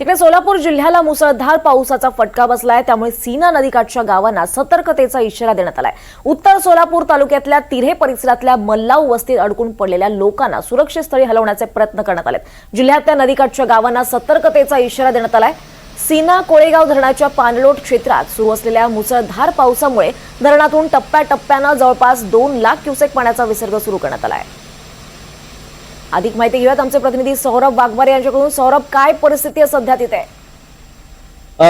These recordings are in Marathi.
तिकडे सोलापूर जिल्ह्याला मुसळधार पावसाचा फटका बसलाय. त्यामुळे सीना नदीकाठच्या गावांना सतर्कतेचा इशारा देण्यात आलाय. उत्तर सोलापूर तालुक्यातल्या तिरे परिसरातल्या मल्लाव वस्तीत अडकून पडलेल्या लोकांना सुरक्षित स्थळी हलवण्याचे प्रयत्न करण्यात आलेत. जिल्ह्यातल्या नदीकाठच्या गावांना सतर्कतेचा इशारा देण्यात आलाय. सीना कोळेगाव धरणाच्या पाणलोट क्षेत्रात सुरू असलेल्या मुसळधार पावसामुळे धरणातून टप्प्याटप्प्यानं जवळपास दोन लाख क्युसेक पाण्याचा विसर्ग सुरू करण्यात आला आहे. अधिक माहिती घेऊयात. आमचे प्रतिनिधी सौरभ वाघमारे यांच्याकडून. सौरभ काय परिस्थिती आहे सध्या तिथे?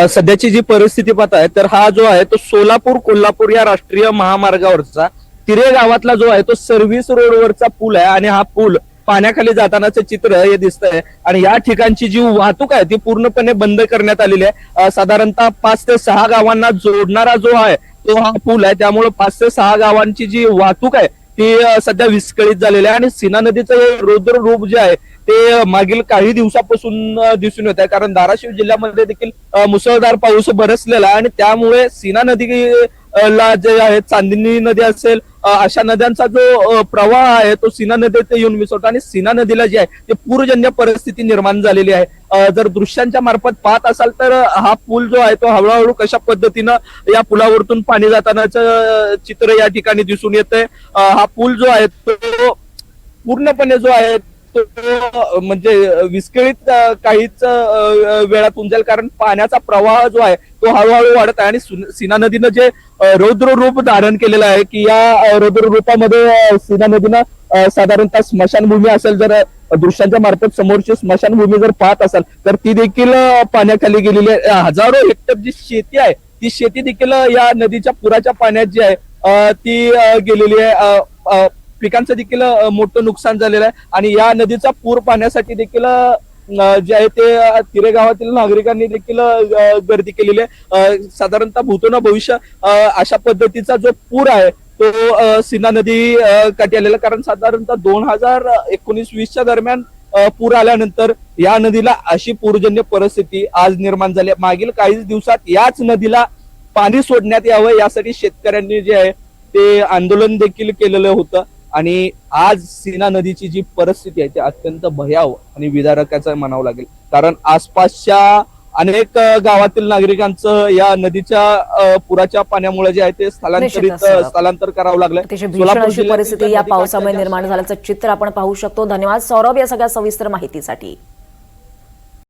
सध्याची जी परिस्थिती पाहताय तर हा जो आहे तो सोलापूर कोल्हापूर या राष्ट्रीय महामार्गावरचा तिरे गावातला जो आहे तो सर्व्हिस रोडवरचा पूल आहे आणि हा पूल पाण्याखाली जातानाचं चित्र हे दिसतंय. आणि या ठिकाणची जी वाहतूक आहे ती पूर्णपणे बंद करण्यात आलेली आहे. साधारणतः पाच ते सहा गावांना जोडणारा जो आहे तो हा पूल आहे. त्यामुळे पाच ते सहा गावांची जी वाहतूक आहे ती सध्या विस्कळीत झालेली आहे आणि सीना नदीचं रुद्र रौद्र रूप जे आहे ते मागील काही दिवसापासून दिसून येत आहे. कारण धाराशिव जिल्ह्यामध्ये देखील मुसळधार पाऊस बरसलेला आहे आणि त्यामुळे सीना नदी ला जे आहे चांदणी नदी असेल अशा नद्यांचा जो प्रवाह आहे तो सीना नदीत येऊन मिसळतो आणि सीना नदीला जे आहे ते पूरजन्य परिस्थिती निर्माण झालेली आहे. जर दृश्यांच्या मार्फत पाहत असाल तर हा पूल जो आहे तो हळूहळू कशा पद्धतीनं या पुलावरतून पाणी जातानाचं चित्र या ठिकाणी दिसून येतंय. हा पूल जो आहे तो पूर्णपणे जो आहे तो म्हणजे विस्कळीत काहीच वेळात उंजेल. कारण पाण्याचा प्रवाह जो आहे तो हळूहळू वाढत आहे आणि सुन- सीना नदीनं जे रौद्र रूप धारण केलेलं आहे की या रौद्र रूपामध्ये सीना नदीनं साधारणतः स्मशानभूमी असेल जर दृश्यांच्या मार्फत समोरची स्मशानभूमी जर पाहत असाल तर ती देखील पाण्याखाली गेलेली आहे. हजारो हेक्टर जी शेती आहे ती शेती देखील या नदीच्या पुराच्या पाण्यात जी आहे ती गेलेली आहे. पिकांचं देखील मोठं नुकसान झालेलं आहे. आणि या नदीचा पूर पाहण्यासाठी देखील जे आहे ते तिरे गावातील नागरिकांनी देखील गर्दी केलेली आहे. साधारणतः भूतोना भविष्य अशा पद्धतीचा जो पूर आहे तो सिन्हा सीना नदी काठी आलेला. कारण साधारणतः दोन हजार एकोणीस वीसच्या दरम्यान पूर आल्यानंतर या नदीला अशी पूरजन्य परिस्थिती आज निर्माण झाली. आहे. मागील काहीच दिवसात याच नदीला पाणी सोडण्यात यावं यासाठी शेतकऱ्यांनी जे आहे ते आंदोलन देखील केलेलं होतं. आणि आज सीना नदीची जी परिस्थिती आहे ती अत्यंत भयाव आणि विदारकाचं म्हणावं लागेल. कारण आसपासच्या अनेक गावातील नागरिकांचं या नदीच्या पुराच्या पाण्यामुळे जे आहे ते स्थलांतरित. स्थलांतर करावं लागलं परिस्थिती या पावसामुळे निर्माण झाल्याचं चित्र आपण पाहू शकतो. धन्यवाद सौरभ या सगळ्या सविस्तर माहितीसाठी.